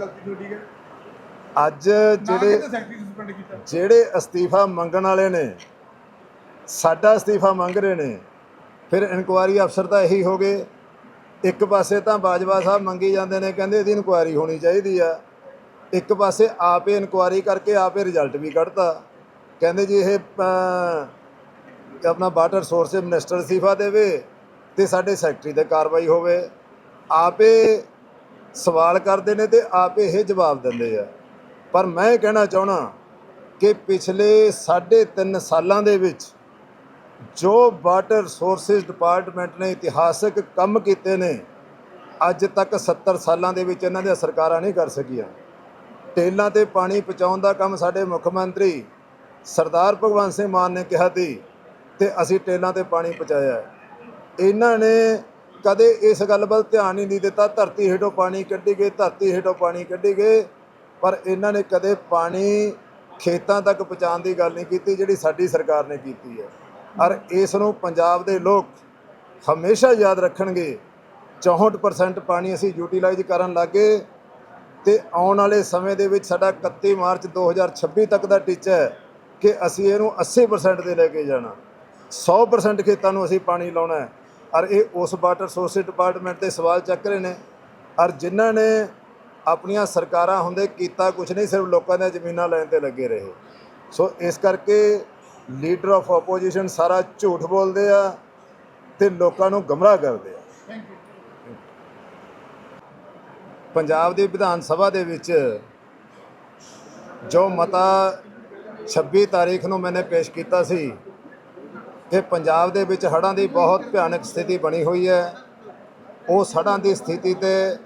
ਗਲਤੀ ਤੁਹਾਡੀ ਹੈ? ਅੱਜ ਜਿਹੜੇ ਕਿਤੇ ਸੈਕਟਰੀ ਸਸਪੈਂਡ ਕੀਤਾ। ਜਿਹੜੇ ਅਸਤੀਫਾ ਮੰਗਣ ਵਾਲੇ ਨੇ ਸਾਡਾ ਅਸਤੀਫਾ ਮੰਗ ਰਹੇ ਨੇ ਫਿਰ ਇਨਕੁਆਰੀ ਅਫਸਰ ਤਾਂ ਇਹੀ ਹੋ ਗਏ। ਇੱਕ ਪਾਸੇ ਤਾਂ ਬਾਜਵਾ ਸਾਹਿਬ ਮੰਗੀ ਜਾਂਦੇ ਨੇ ਕਹਿੰਦੇ ਇਹਦੀ ਇਨਕੁਆਰੀ ਹੋਣੀ ਚਾਹੀਦੀ ਆ। ਇੱਕ ਪਾਸੇ ਆਪੇ ਇਨਕੁਆਰੀ ਕਰਕੇ ਆਪੇ ਰਿਜ਼ਲਟ ਵੀ ਕੱਢਤਾ। ਕਹਿੰਦੇ ਜੀ ਇਹ ਆਪਣਾ ਵਾਟਰ ਸੋਰਸ ਮਿਨਿਸਟਰ ਅਸਤੀਫਾ ਦੇਵੇ ਤੇ ਸਾਡੇ ਸੈਕਟਰੀ ਤੇ ਕਾਰਵਾਈ ਹੋਵੇ। ਆਪੇ ਸਵਾਲ ਕਰਦੇ ਨੇ ਤੇ ਆਪ ਇਹ ਜਵਾਬ ਦਿੰਦੇ ਆ। ਪਰ ਮੈਂ ਇਹ ਕਹਿਣਾ ਚਾਹਣਾ ਕਿ ਪਿਛਲੇ 3.5 ਸਾਲਾਂ ਦੇ ਵਿੱਚ ਜੋ ਵਾਟਰ ਰਿਸੋਰਸਸ ਡਿਪਾਰਟਮੈਂਟ ਨੇ ਇਤਿਹਾਸਕ ਕੰਮ ਕੀਤੇ ਨੇ, ਅੱਜ ਤੱਕ 70 ਸਾਲਾਂ ਦੇ ਵਿੱਚ ਇਹਨਾਂ ਦੀਆਂ ਸਰਕਾਰਾਂ ਨਹੀਂ ਕਰ ਸਕੀਆਂ। ਟੇਲਾਂ ਤੇ ਪਾਣੀ ਪਹੁੰਚਾਉਣ ਦਾ ਕੰਮ ਸਾਡੇ ਮੁੱਖ ਮੰਤਰੀ ਸਰਦਾਰ ਭਗਵੰਤ ਸਿੰਘ ਮਾਨ ਨੇ ਕਿਹਾ ਸੀ ਤੇ ਅਸੀਂ ਟੇਲਾਂ ਤੇ ਪਾਣੀ ਪਹੁੰਚਾਇਆ। ਇਹਨਾਂ ਨੇ ਕਦੇ ਇਸ ਗੱਲ ਵੱਲ ਧਿਆਨ ਹੀ ਨਹੀਂ ਦਿੱਤਾ, ਧਰਤੀ ਹੇਠੋਂ ਪਾਣੀ ਕੱਢੀ ਗਏ, ਧਰਤੀ ਹੇਠੋਂ ਪਾਣੀ ਕੱਢੀ ਗਏ, ਪਰ ਇਹਨਾਂ ਨੇ ਕਦੇ ਪਾਣੀ ਖੇਤਾਂ ਤੱਕ ਪਹੁੰਚਾਉਣ ਦੀ ਗੱਲ ਨਹੀਂ ਕੀਤੀ ਜਿਹੜੀ ਸਾਡੀ ਸਰਕਾਰ ਨੇ ਕੀਤੀ ਹੈ। ਔਰ ਇਸ ਨੂੰ ਪੰਜਾਬ ਦੇ ਲੋਕ ਹਮੇਸ਼ਾ ਯਾਦ ਰੱਖਣਗੇ 64% ਪਾਣੀ ਅਸੀਂ ਯੂਟਿਲਾਈਜ਼ ਕਰਨ ਲੱਗੇ ਤੇ ਆਉਣ ਵਾਲੇ ਸਮੇਂ ਦੇ ਵਿੱਚ ਸਾਡਾ 31 ਮਾਰਚ 2026 ਤੱਕ ਦਾ ਟੀਚਾ ਹੈ ਕਿ ਅਸੀਂ ਇਹਨੂੰ 80% ਤੇ ਲੈ ਕੇ ਜਾਣਾ। 100% ਖੇਤਾਂ ਨੂੰ ਅਸੀਂ ਪਾਣੀ ਲਾਉਣਾ ਹੈ। ਔਰ ਇਹ ਉਸ ਵਾਟਰ ਸੋਰਸਿਸ ਡਿਪਾਰਟਮੈਂਟ ਤੇ ਸਵਾਲ ਚੱਕ ਰਹੇ ਨੇ। ਔਰ ਜਿਨ੍ਹਾਂ ਨੇ ਆਪਣੀਆਂ ਸਰਕਾਰਾਂ ਹੁੰਦੇ ਕੀਤਾ ਕੁਝ ਨਹੀਂ, ਸਿਰਫ ਲੋਕਾਂ ਦੀਆਂ ਜ਼ਮੀਨਾਂ ਲੈਣ ਤੇ ਲੱਗੇ ਰਹੇ। ਸੋ ਇਸ ਕਰਕੇ ਲੀਡਰ ਆਫ ਆਪੋਜੀਸ਼ਨ ਸਾਰਾ ਝੂਠ ਬੋਲਦੇ ਆ ਤੇ ਲੋਕਾਂ ਨੂੰ ਗਮਰਾਹ ਕਰਦੇ ਆ। ਪੰਜਾਬ ਦੀ ਵਿਧਾਨ ਸਭਾ ਦੇ ਵਿੱਚ ਜੋ ਮਤਾ 26 ਤਾਰੀਖ ਨੂੰ ਮੈਨੇ ਪੇਸ਼ ਕੀਤਾ ਸੀ ਕਿ ਪੰਜਾਬ ਦੇ ਵਿੱਚ ਹੜ੍ਹਾਂ ਦੀ ਬਹੁਤ ਭਿਆਨਕ ਸਥਿਤੀ ਬਣੀ ਹੋਈ ਹੈ। ਉਹ ਹੜ੍ਹਾਂ ਦੀ ਸਥਿਤੀ ਤੇ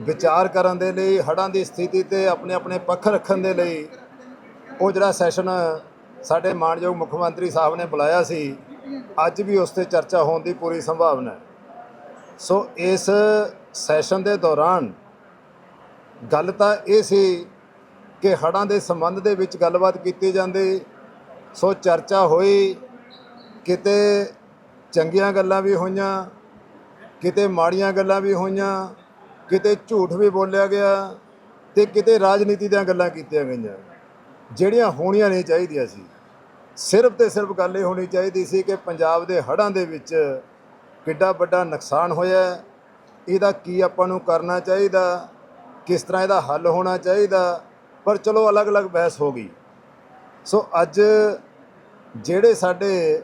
ਵਿਚਾਰ ਕਰਨ ਦੇ ਲਈ, ਹੜ੍ਹਾਂ ਦੀ ਸਥਿਤੀ ਤੇ ਆਪਣੇ ਆਪਣੇ ਪੱਖ ਰੱਖਣ ਦੇ ਲਈ ਉਹ ਜਿਹੜਾ ਸੈਸ਼ਨ ਸਾਡੇ ਮਾਨਯੋਗ ਮੁੱਖ ਮੰਤਰੀ ਸਾਹਿਬ ਨੇ ਬੁਲਾਇਆ ਸੀ, ਅੱਜ ਵੀ ਉਸ ਤੇ ਚਰਚਾ ਹੋਣ ਦੀ ਪੂਰੀ ਸੰਭਾਵਨਾ ਹੈ। ਸੋ ਇਸ ਸੈਸ਼ਨ ਦੇ ਦੌਰਾਨ ਗੱਲ ਤਾਂ ਇਹ ਸੀ ਕਿ ਹੜ੍ਹਾਂ ਦੇ ਸੰਬੰਧ ਦੇ ਵਿੱਚ ਗੱਲਬਾਤ ਕੀਤੀ ਜਾਂਦੀ, ਸੋ ਚਰਚਾ ਹੋਈ ਕਿਤੇ ਚੰਗੀਆਂ ਗੱਲਾਂ ਵੀ ਹੋਈਆਂ, ਕਿਤੇ ਮਾੜੀਆਂ ਗੱਲਾਂ ਵੀ ਹੋਈਆਂ, ਕਿਤੇ ਝੂਠ ਵੀ ਬੋਲਿਆ ਗਿਆ ਤੇ ਕਿਤੇ ਰਾਜਨੀਤੀ ਦੀਆਂ ਗੱਲਾਂ ਕੀਤੀਆਂ ਗਈਆਂ। ਜਿਹੜੀਆਂ ਹੋਣੀਆਂ ਨਹੀਂ ਚਾਹੀਦੀਆਂ ਸੀ। ਸਿਰਫ ਤੇ ਸਿਰਫ ਗੱਲ ਇਹ ਹੋਣੀ ਚਾਹੀਦੀ ਸੀ ਕਿ ਪੰਜਾਬ ਦੇ ਹੜ੍ਹਾਂ ਦੇ ਵਿੱਚ ਕਿੱਡਾ ਵੱਡਾ ਨੁਕਸਾਨ ਹੋਇਆ ਇਹਦਾ ਕੀ ਆਪਾਂ ਨੂੰ ਕਰਨਾ ਚਾਹੀਦਾ? ਕਿਸ ਤਰ੍ਹਾਂ ਇਹਦਾ ਹੱਲ ਹੋਣਾ ਚਾਹੀਦਾ? ਪਰ ਚਲੋ ਅਲੱਗ-ਅਲੱਗ ਬਹਿਸ ਹੋ ਗਈ। ਸੋ ਅੱਜ ਜਿਹੜੇ ਸਾਡੇ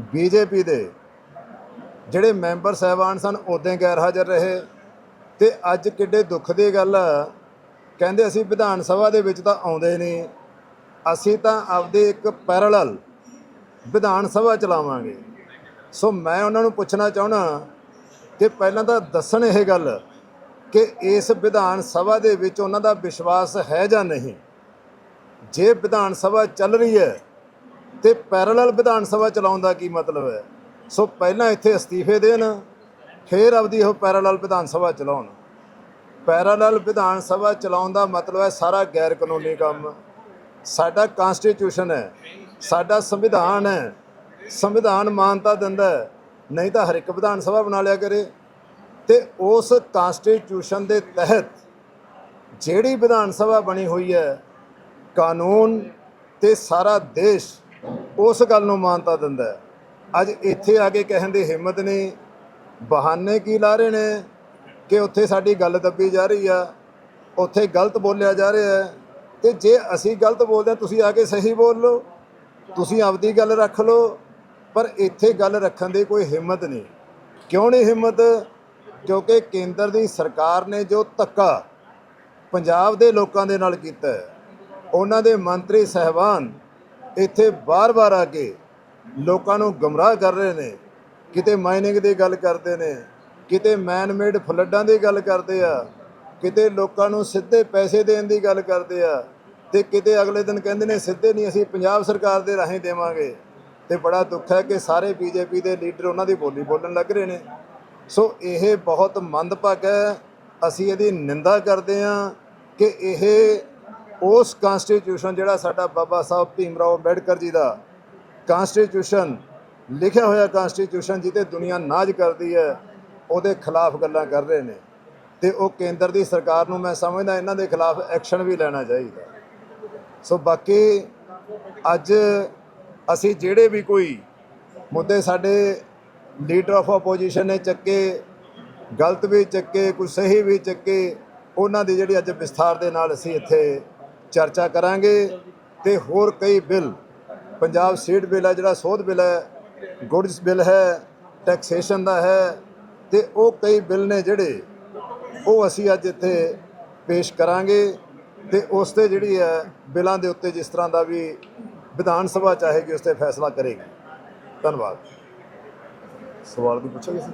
ਬੀਜੇਪੀ ਦੇ ਜਿਹੜੇ ਮੈਂਬਰ ਸਹਿਬਾਨ ਸਨ ਉਦੋਂ ਗੈਰ ਹਾਜ਼ਰ ਰਹੇ। ਤੇ ਅੱਜ ਕਿੱਡੇ ਦੁੱਖ ਦੀ ਗੱਲ ਆ। ਕਹਿੰਦੇ ਅਸੀਂ ਵਿਧਾਨ ਸਭਾ ਦੇ ਵਿੱਚ ਤਾਂ ਆਉਂਦੇ ਨਹੀਂ। ਅਸੀਂ ਤਾਂ ਆਪਦੇ ਇੱਕ ਪੈਰਲਲ ਵਿਧਾਨ ਸਭਾ ਚਲਾਵਾਂਗੇ। ਸੋ ਮੈਂ ਉਹਨਾਂ ਨੂੰ ਪੁੱਛਣਾ ਚਾਹਣਾ ਕਿ ਪਹਿਲਾਂ ਤਾਂ ਦੱਸਣ ਇਹ ਗੱਲ ਕਿ ਇਸ ਵਿਧਾਨ ਸਭਾ ਦੇ ਵਿੱਚ ਉਹਨਾਂ ਦਾ ਵਿਸ਼ਵਾਸ ਹੈ ਜਾਂ ਨਹੀਂ? ਜੇ ਵਿਧਾਨ ਸਭਾ ਚੱਲ ਰਹੀ ਹੈ ਤੇ ਪੈਰਲਲ ਵਿਧਾਨ ਸਭਾ ਚਲਾਉਣ ਦਾ ਕੀ ਮਤਲਬ ਹੈ? ਸੋ ਪਹਿਲਾਂ ਇੱਥੇ ਅਸਤੀਫੇ ਦੇਣ, ਫਿਰ ਆਪਦੀ ਉਹ ਪੈਰਲਲ ਵਿਧਾਨ ਸਭਾ ਚਲਾਉਣ। ਪੈਰਲਲ ਵਿਧਾਨ ਸਭਾ ਚਲਾਉਣ ਦਾ ਮਤਲਬ ਹੈ ਸਾਰਾ ਗੈਰ ਕਾਨੂੰਨੀ ਕੰਮ। ਸਾਡਾ ਕਨਸਟੀਟਿਊਸ਼ਨ ਹੈ, ਸਾਡਾ ਸੰਵਿਧਾਨ ਹੈ, ਸੰਵਿਧਾਨ ਮਾਨਤਾ ਦਿੰਦਾ ਹੈ। ਨਹੀਂ ਤਾਂ ਹਰ ਇੱਕ ਵਿਧਾਨ ਸਭਾ ਬਣਾ ਲਿਆ ਕਰੇ। ਤੇ ਉਸ ਕਨਸਟੀਟਿਊਸ਼ਨ ਦੇ ਤਹਿਤ ਜਿਹੜੀ ਵਿਧਾਨ ਸਭਾ ਬਣੀ ਹੋਈ ਹੈ, ਕਾਨੂੰਨ ਤੇ ਸਾਰਾ ਦੇਸ਼ ਉਸ ਗੱਲ ਨੂੰ ਮਾਨਤਾ ਦਿੰਦਾ ਹੈ। ਅੱਜ ਇੱਥੇ ਆ ਕੇ ਕਹਿਣ ਦੀ ਹਿੰਮਤ ਨਹੀਂ। ਬਹਾਨੇ ਕੀ ਲਾ ਰਹੇ ਨੇ ਕਿ ਉੱਥੇ ਸਾਡੀ ਗੱਲ ਦੱਬੀ ਜਾ ਰਹੀ ਆ। ਉੱਥੇ ਗਲਤ ਬੋਲਿਆ ਜਾ ਰਿਹਾ ਹੈ। ਤੇ ਜੇ ਅਸੀਂ ਗਲਤ ਬੋਲਦੇ ਹਾਂ, ਤੁਸੀਂ ਆ ਕੇ ਸਹੀ ਬੋਲ ਲਓ। ਤੁਸੀਂ ਆਪਦੀ ਗੱਲ ਰੱਖ ਲਓ। ਪਰ ਇੱਥੇ ਗੱਲ ਰੱਖਣ ਦੀ ਕੋਈ ਹਿੰਮਤ ਨਹੀਂ। ਕਿਉਂ ਨਹੀਂ ਹਿੰਮਤ? ਕਿਉਂਕਿ ਕੇਂਦਰ ਦੀ ਸਰਕਾਰ ਨੇ ਜੋ ਧੱਕਾ ਪੰਜਾਬ ਦੇ ਲੋਕਾਂ ਦੇ ਨਾਲ ਕੀਤਾ ਉਹਨਾਂ ਦੇ ਮੰਤਰੀ ਸਹਿਬਾਨ ਇੱਥੇ ਬਾਰ-ਬਾਰ ਆ ਕੇ ਲੋਕਾਂ ਨੂੰ ਗਮਰਾਹ ਕਰ ਰਹੇ ਨੇ, ਕਿਤੇ ਮਾਈਨਿੰਗ ਦੀ ਗੱਲ ਕਰਦੇ ਨੇ, ਕਿਤੇ ਮੈਨਮੇਡ ਫਲੱਡਾਂ ਦੀ ਗੱਲ ਕਰਦੇ ਆ, ਕਿਤੇ ਲੋਕਾਂ ਨੂੰ ਸਿੱਧੇ ਪੈਸੇ ਦੇਣ ਦੀ ਗੱਲ ਕਰਦੇ ਆ ਤੇ ਕਿਤੇ ਅਗਲੇ ਦਿਨ ਕਹਿੰਦੇ ਨੇ ਸਿੱਧੇ ਨਹੀਂ, ਅਸੀਂ ਪੰਜਾਬ ਸਰਕਾਰ ਦੇ ਰਾਹੀਂ ਦੇਵਾਂਗੇ। ਤੇ ਬੜਾ ਦੁੱਖ ਹੈ ਕਿ ਸਾਰੇ ਬੀਜੇਪੀ ਦੇ ਲੀਡਰ ਉਹਨਾਂ ਦੀ ਬੋਲੀ ਬੋਲਣ ਲੱਗ ਰਹੇ ਨੇ। ਸੋ ਇਹ ਬਹੁਤ ਮੰਦਭਾਗਾ ਹੈ। ਅਸੀਂ ਇਹਦੀ ਨਿੰਦਾ ਕਰਦੇ ਹਾਂ ਕਿ ਇਹ ਉਸ ਕਨਸਟੀਟਿਊਸ਼ਨ ਜਿਹੜਾ ਸਾਡਾ ਬਾਬਾ ਸਾਹਿਬ ਭੀਮ ਰਾਓ ਅੰਬੇਡਕਰ ਜੀ ਦਾ ਕਨਸਟੀਟਿਊਸ਼ਨ ਲਿਖਿਆ ਹੋਇਆ ਕਨਸਟੀਟਿਊਸ਼ਨ ਜਿਹਤੇ ਦੁਨੀਆ ਨਾਜ ਕਰਦੀ ਹੈ, ਉਹਦੇ ਖਿਲਾਫ ਗੱਲਾਂ ਕਰ ਰਹੇ ਨੇ। ਤੇ ਉਹ ਕੇਂਦਰ ਦੀ ਸਰਕਾਰ ਨੂੰ ਮੈਂ ਸਮਝਦਾ ਇਹਨਾਂ ਦੇ ਖਿਲਾਫ ਐਕਸ਼ਨ ਵੀ ਲੈਣਾ ਚਾਹੀਦਾ। ਸੋ ਬਾਕੀ ਅੱਜ ਅਸੀਂ ਜਿਹੜੇ ਵੀ ਕੋਈ ਮੁੱਦੇ ਸਾਡੇ ਲੀਡਰ ਆਫ ਆਪੋਜੀਸ਼ਨ ਨੇ ਚੱਕੇ, ਗਲਤ ਵੀ ਚੱਕੇ, ਕੋਈ ਸਹੀ ਵੀ ਚੱਕੇ, ਉਹਨਾਂ ਦੀ ਜਿਹੜੀ ਅੱਜ ਵਿਸਥਾਰ ਦੇ ਨਾਲ ਅਸੀਂ ਇੱਥੇ ਚਰਚਾ ਕਰਾਂਗੇ ਤੇ ਹੋਰ ਕਈ ਬਿੱਲ, ਪੰਜਾਬ ਸੀਡ ਬਿੱਲ ਹੈ, ਜਿਹੜਾ ਸੋਧ ਬਿੱਲ ਹੈ ਗੁਡਸ ਬਿੱਲ ਹੈ ਟੈਕਸੇਸ਼ਨ ਦਾ ਹੈ, ਤੇ ਉਹ ਕਈ ਬਿੱਲ ਨੇ ਜਿਹੜੇ ਉਹ ਅਸੀਂ ਅੱਜ ਇੱਥੇ ਪੇਸ਼ ਕਰਾਂਗੇ ਤੇ ਉਸ ਤੇ ਜਿਹੜੀ ਹੈ ਬਿੱਲਾਂ ਦੇ ਉੱਤੇ ਜਿਸ ਤਰ੍ਹਾਂ ਦਾ ਵੀ ਵਿਧਾਨ ਸਭਾ ਚਾਹੇਗੀ, ਉਸ ਤੇ ਫੈਸਲਾ ਕਰੇਗੀ। ਧੰਨਵਾਦ। ਸਵਾਲ ਵੀ ਪੁੱਛੋਗੇ ਸੀ